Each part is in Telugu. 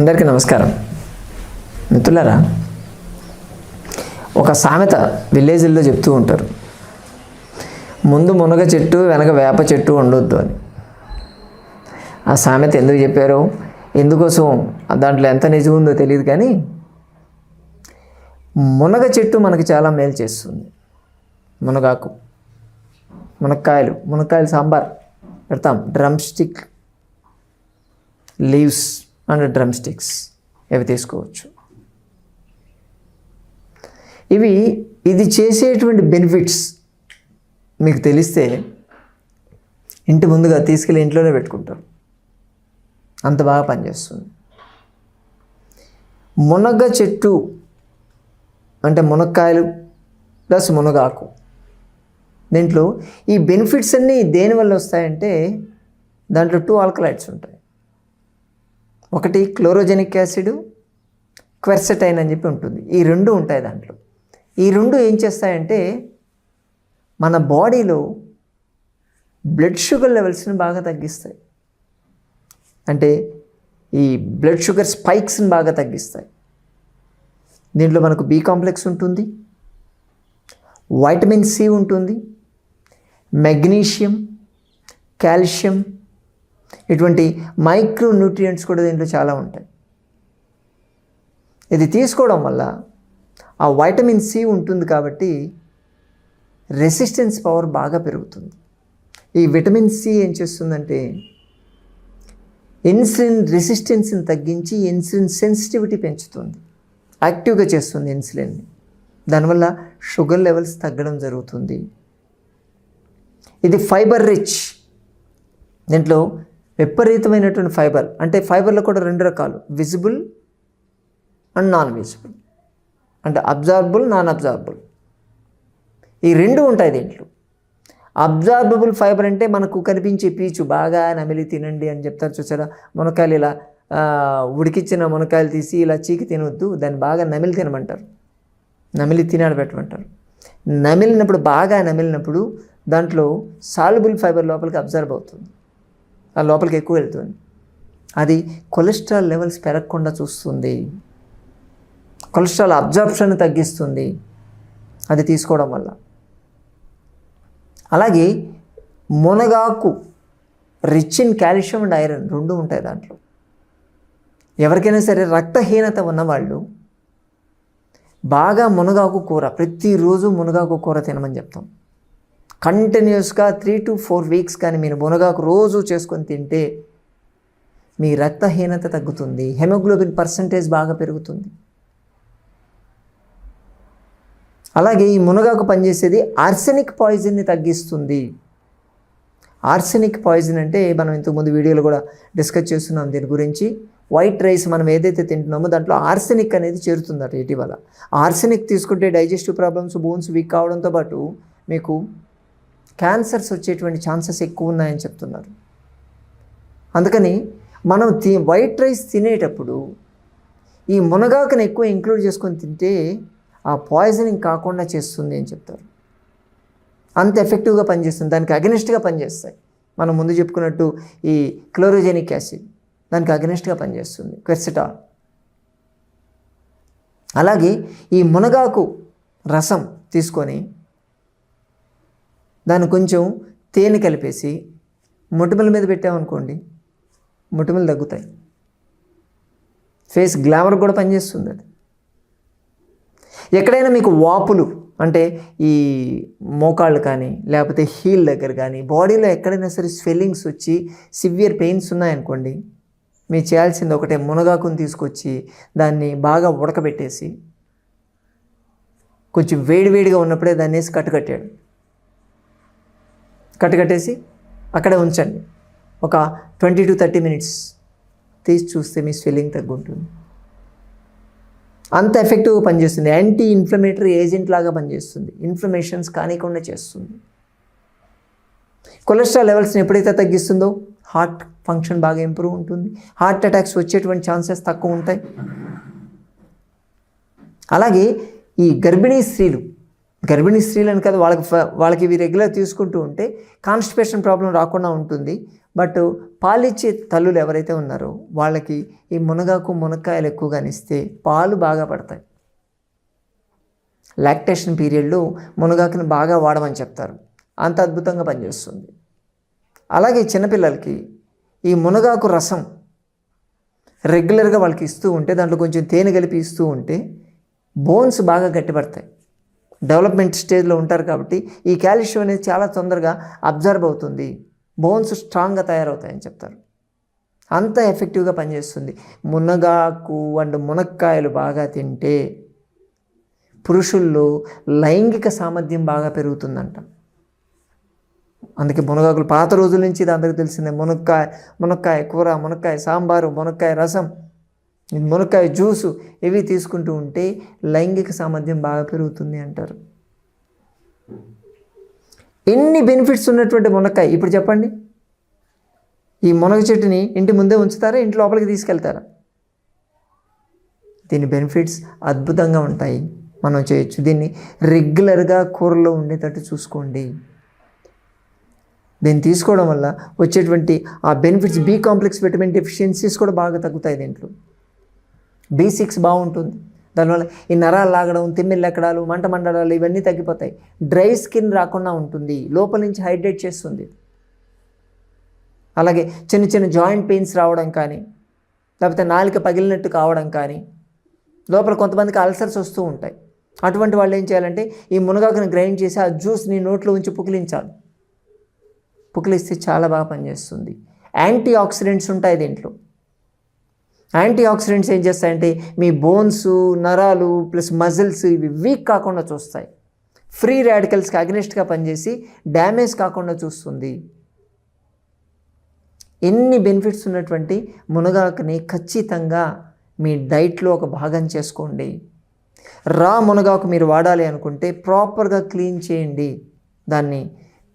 అందరికీ నమస్కారం. మిత్రులారా ఒక సామెత విలేజ్లో చెప్తూ ఉంటారు. ముందు మునగ చెట్టు వెనక వేప చెట్టు ఉండొద్దు అని. ఆ సామెత ఎందుకు చెప్పారో ఎందుకోసం దాంట్లో ఎంత నిజం ఉందో తెలియదు కానీ మునగ చెట్టు మనకి చాలా మేలు చేస్తుంది. మునగాకు మునక్కాయలు మునక్కాయలు సాంబార్ పెడతాం. Drumstick leaves. And drumsticks ఇవి తీసుకోవచ్చు. ఇవి ఇది చేసేటువంటి బెనిఫిట్స్ మీకు తెలిస్తే ఇంటి ముందుగా తీసుకెళ్ళి ఇంట్లోనే పెట్టుకుంటారు. అంత బాగా పనిచేస్తుంది. మునగ చెట్టు అంటే మునక్కాయలు ప్లస్ మునగాకు. దీంట్లో ఈ బెనిఫిట్స్ అన్నీ దేనివల్ల వస్తాయంటే దాంట్లో టూ ఆల్కలైట్స్ ఉంటాయి. ఒకటి క్లోరోజెనిక్ యాసిడ్ క్వెర్సెటైన్ అని చెప్పి ఉంటుంది. ఈ రెండు ఉంటాయి దాంట్లో. ఈ రెండు ఏం చేస్తాయంటే మన బాడీలో బ్లడ్ షుగర్ లెవెల్స్ని బాగా తగ్గిస్తాయి. అంటే ఈ బ్లడ్ షుగర్ స్పైక్స్ని బాగా తగ్గిస్తాయి. దీంట్లో మనకు బి కాంప్లెక్స్ ఉంటుంది వైటమిన్ సి ఉంటుంది మెగ్నీషియం కాల్షియం ఇటువంటి మైక్రో న్యూట్రియంట్స్ కూడా దీంట్లో చాలా ఉంటాయి. ఇది తీసుకోవడం వల్ల ఆ వైటమిన్ సి ఉంటుంది కాబట్టి రెసిస్టెన్స్ పవర్ బాగా పెరుగుతుంది. ఈ విటమిన్ సి ఏం చేస్తుందంటే ఇన్సులిన్ రెసిస్టెన్స్ని తగ్గించి ఇన్సులిన్ సెన్సిటివిటీ పెంచుతుంది. యాక్టివ్గా చేస్తుంది ఇన్సులిన్ని దానివల్ల షుగర్ లెవెల్స్ తగ్గడం జరుగుతుంది. ఇది ఫైబర్ రిచ్. దీంట్లో విపరీతమైనటువంటి ఫైబర్. అంటే ఫైబర్లో కూడా రెండు రకాలు. Visible and non visible. అంటే అబ్జార్బుల్ నాన్ అబ్జార్బుల్. ఈ రెండు ఉంటాయి దీంట్లో. అబ్జార్బబుల్ ఫైబర్ అంటే మనకు కనిపించే పీచు బాగా నమిలి తినండి అని చెప్తారు చూసారా? మునకాయలు ఇలా ఉడికిచ్చిన మునకాయలు తీసి ఇలా చీకి తినొద్దు. దాన్ని బాగా నమిలి తినమంటారు. నమిలి తినాడు పెట్టమంటారు. నమిలినప్పుడు బాగా నమిలినప్పుడు దాంట్లో సాల్బుల్ ఫైబర్ లోపలికి అబ్జర్వ్ అవుతుంది. ఆ లోపలికి ఎక్కువ వెళ్తుంది. అది కొలెస్ట్రాల్ లెవెల్స్ పెరగకుండా చూస్తుంది. కొలెస్ట్రాల్ అబ్జర్ప్షన్ తగ్గిస్తుంది. అది తీసుకోవడం వల్ల. అలాగే మునగాకు rich in calcium and iron రెండు ఉంటాయి దాంట్లో. ఎవరికైనా సరే రక్తహీనత ఉన్నవాళ్ళు బాగా మునగాకు కూర ప్రతిరోజు మునగాకు కూర తినమని చెప్తాం. కంటిన్యూస్గా త్రీ టు ఫోర్ వీక్స్ కానీ మీరు మునగాకు రోజు చేసుకొని తింటే మీ రక్తహీనత తగ్గుతుంది హెమోగ్లోబిన్ పర్సంటేజ్ బాగా పెరుగుతుంది. అలాగే ఈ మునగాకు పనిచేసేది ఆర్సెనిక్ పాయిజన్ని తగ్గిస్తుంది. ఆర్సెనిక్ పాయిజన్ అంటే మనం ఇంతకుముందు వీడియోలో కూడా డిస్కస్ చేస్తున్నాం దీని గురించి. వైట్ రైస్ మనం ఏదైతే తింటున్నామో దాంట్లో ఆర్సెనిక్ అనేది చేరుతుందట ఇటీవల. ఆర్సెనిక్ తీసుకుంటే డైజెస్టివ్ ప్రాబ్లమ్స్ బోన్స్ వీక్ కావడంతో పాటు మీకు క్యాన్సర్స్ వచ్చేటువంటి ఛాన్సెస్ ఎక్కువ ఉన్నాయని చెప్తున్నారు. అందుకని మనం తి వైట్ రైస్ తినేటప్పుడు ఈ మునగాకుని ఎక్కువ ఇంక్లూడ్ చేసుకొని తింటే ఆ పాయిజనింగ్ కాకుండా చేస్తుంది అని చెప్తారు. అంత ఎఫెక్టివ్గా పనిచేస్తుంది. దానికి అగెనిస్ట్గా పనిచేస్తాయి. మనం ముందు చెప్పుకున్నట్టు ఈ క్లోరోజెనిక్ యాసిడ్ దానికి అగెనిస్ట్గా పనిచేస్తుంది. క్వెర్సిటాల్ అలాగే ఈ మునగాకు రసం తీసుకొని దాన్ని కొంచెం తేనె కలిపేసి మొటిమల మీద పెట్టామనుకోండి మొటిమలు తగ్గుతాయి. ఫేస్ గ్లామర్ కూడా పనిచేస్తుంది అది. ఎక్కడైనా మీకు వాపులు అంటే ఈ మోకాళ్ళు కానీ లేకపోతే హీల్ దగ్గర కానీ బాడీలో ఎక్కడైనా సరే స్వెల్లింగ్స్ వచ్చి సివియర్ పెయిన్స్ ఉన్నాయనుకోండి మీరు చేయాల్సింది ఒకటే మునగాకుని తీసుకొచ్చి దాన్ని బాగా ఉడకబెట్టేసి కొంచెం వేడివేడిగా ఉన్నప్పుడే దాన్ని వేసి కట్టుకట్టాడు. కట్టుకట్టేసి అక్కడే ఉంచండి. ఒక ట్వంటీ టు థర్టీ మినిట్స్ తీసి చూస్తే మీ స్వెల్లింగ్ తగ్గుంటుంది. అంత ఎఫెక్టివ్గా పనిచేస్తుంది. యాంటీ ఇన్ఫ్లమేటరీ ఏజెంట్ లాగా పనిచేస్తుంది. ఇన్ఫ్లమేషన్స్ కానికుండా చేస్తుంది. కొలెస్ట్రాల్ లెవెల్స్ని ఎప్పుడైతే తగ్గిస్తుందో హార్ట్ ఫంక్షన్ బాగా ఇంప్రూవ్ ఉంటుంది. హార్ట్ అటాక్స్ వచ్చేటువంటి ఛాన్సెస్ తక్కువ ఉంటాయి. అలాగే ఈ గర్భిణీ స్త్రీలు గర్భిణీ స్త్రీలను కదా వాళ్ళకి ఫ- వాళ్ళకి ఇవి రెగ్యులర్ తీసుకుంటూ ఉంటే కాన్స్టిపేషన్ ప్రాబ్లం రాకుండా ఉంటుంది. బట్ పాలిచ్చే తల్లులు ఎవరైతే ఉన్నారో వాళ్ళకి ఈ మునగాకు మునక్కాయలు ఎక్కువగా ఇస్తే పాలు బాగా పడతాయి. లాక్టేషన్ పీరియడ్లో మునగాకుని బాగా వాడమని చెప్తారు. అంత అద్భుతంగా పనిచేస్తుంది. అలాగే చిన్నపిల్లలకి ఈ మునగాకు రసం రెగ్యులర్గా వాళ్ళకి ఇస్తూ ఉంటే దాంట్లో కొంచెం తేనె కలిపి ఇస్తూ ఉంటే బోన్స్ బాగా గట్టిపడతాయి. డెవలప్మెంట్ స్టేజ్లో ఉంటారు కాబట్టి ఈ కాల్షియం అనేది చాలా తొందరగా అబ్జర్వ్ అవుతుంది. బోన్స్ స్ట్రాంగ్గా తయారవుతాయని చెప్తారు. అంత ఎఫెక్టివ్గా పనిచేస్తుంది. మునగాకు అండ్ మునక్కాయలు బాగా తింటే పురుషుల్లో లైంగిక సామర్థ్యం బాగా పెరుగుతుందంట. అందుకే మునగాకులు పాత రోజుల నుంచి ఇది అందరికీ తెలిసిందే. మునక్కాయ మునక్కాయ కూర మునక్కాయ సాంబారు మునక్కాయ రసం మునక్కాయ జ్యూసు ఇవి తీసుకుంటూ ఉంటే లైంగిక సామర్థ్యం బాగా పెరుగుతుంది అంటారు. ఎన్ని బెనిఫిట్స్ ఉన్నటువంటి మునక్కాయ? ఇప్పుడు చెప్పండి. ఈ మునగ చెట్టుని ఇంటి ముందే ఉంచుతారా? ఇంటి లోపలికి తీసుకెళ్తారా? దీని బెనిఫిట్స్ అద్భుతంగా ఉంటాయి. మనం చేయొచ్చు. దీన్ని రెగ్యులర్గా కూరలో ఉండేటట్టు చూసుకోండి. దీన్ని తీసుకోవడం వల్ల వచ్చేటువంటి ఆ benefits B complex vitamin deficiencies కూడా బాగా తగ్గుతాయి దీంట్లో. బి సిక్స్ బాగుంటుంది. దానివల్ల ఈ నరాలు లాగడం తిమ్మిళ్ళు ఎక్కడాలు మంట మండడాలు ఇవన్నీ తగ్గిపోతాయి. డ్రై స్కిన్ రాకుండా ఉంటుంది. లోపల నుంచి హైడ్రేట్ చేస్తుంది. అలాగే చిన్న చిన్న జాయింట్ పెయిన్స్ రావడం కానీ లేకపోతే నాలుక పగిలినట్టు కావడం కానీ లోపల కొంతమందికి అల్సర్స్ వస్తూ ఉంటాయి. అటువంటి వాళ్ళు ఏం చేయాలంటే ఈ మునగాకుని గ్రైండ్ చేసి ఆ జ్యూస్ని నోట్లో ఉంచి పుకిలించాలి. పుకిలిస్తే చాలా బాగా పనిచేస్తుంది. యాంటీ ఆక్సిడెంట్స్ ఉంటాయి దీంట్లో. యాంటీ ఆక్సిడెంట్స్ ఏం చేస్తాయంటే మీ బోన్స్ నరాలు ప్లస్ మజిల్స్ ఇవి వీక్ కాకుండా చూస్తాయి. ఫ్రీ రాడికల్స్కి అగ్నెస్ట్గా పనిచేసి డ్యామేజ్ కాకుండా చూస్తుంది. ఎన్ని బెనిఫిట్స్ ఉన్నటువంటి మునగాకుని ఖచ్చితంగా మీ డైట్లో ఒక భాగం చేసుకోండి. రా మునగాకు మీరు వాడాలి అనుకుంటే ప్రాపర్గా క్లీన్ చేయండి. దాన్ని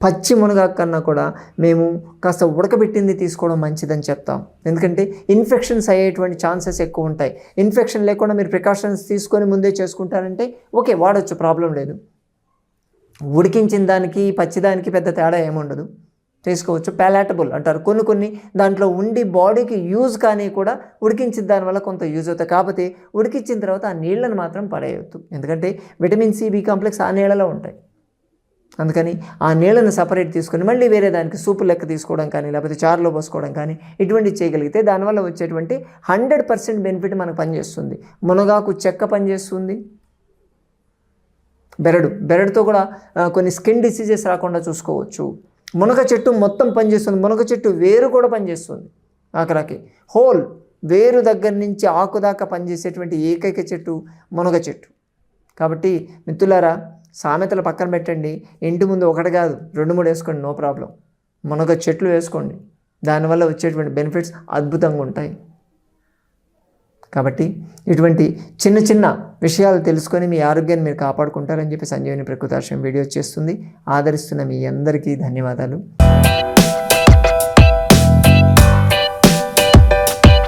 పచ్చి మునగాకు కన్నా కూడా మేము కాస్త ఉడకబెట్టింది తీసుకోవడం మంచిదని చెప్తాం. ఎందుకంటే ఇన్ఫెక్షన్స్ అయ్యేటువంటి ఛాన్సెస్ ఎక్కువ ఉంటాయి. ఇన్ఫెక్షన్ లేకుండా మీరు ప్రికాషన్స్ తీసుకొని ముందే చేసుకుంటారంటే ఓకే వాడచ్చు ప్రాబ్లం లేదు. ఉడికించిన దానికి పచ్చిదానికి పెద్ద తేడా ఏముండదు చేసుకోవచ్చు. ప్యాలాటబుల్ అంటారు. కొన్ని కొన్ని దాంట్లో ఉండి బాడీకి యూజ్ కానీ కూడా ఉడికించిన దానివల్ల కొంత యూజ్ అవుతాయి. కాకపోతే ఉడికించిన తర్వాత ఆ నీళ్ళను మాత్రం పడేయవద్దు ఎందుకంటే విటమిన్ సి బి కాంప్లెక్స్ ఆ నీళ్ళలో ఉంటాయి. అందుకని ఆ నీళ్ళను సపరేట్ తీసుకొని మళ్ళీ వేరే దానికి సూపు లెక్క తీసుకోవడం కానీ లేకపోతే చారులో పోసుకోవడం కానీ ఇటువంటివి చేయగలిగితే దానివల్ల వచ్చేటువంటి హండ్రెడ్ పర్సెంట్ బెనిఫిట్ మనకు పనిచేస్తుంది. మునగాకు చెక్క పనిచేస్తుంది. బెరడు బెరడుతో కూడా కొన్ని స్కిన్ డిసీజెస్ రాకుండా చూసుకోవచ్చు. మునగ చెట్టు మొత్తం పనిచేస్తుంది. మునగ చెట్టు వేరు కూడా పనిచేస్తుంది ఆఖరాకి. హోల్ వేరు దగ్గర నుంచి ఆకు దాకా పనిచేసేటువంటి ఏకైక చెట్టు మునగ చెట్టు. కాబట్టి మిత్రులారా సామెతలు పక్కన పెట్టండి. ఇంటి ముందు ఒకటి కాదు రెండు మూడు వేసుకోండి నో ప్రాబ్లం. మనొక చెట్లు వేసుకోండి. దానివల్ల వచ్చేటువంటి బెనిఫిట్స్ అద్భుతంగా ఉంటాయి. కాబట్టి ఇటువంటి చిన్న చిన్న విషయాలు తెలుసుకొని మీ ఆరోగ్యాన్ని మీరు కాపాడుకుంటారని చెప్పి సంజీవని ప్రకృతాశ్రయం వీడియో చేస్తుంది. ఆదరిస్తున్న మీ అందరికీ ధన్యవాదాలు.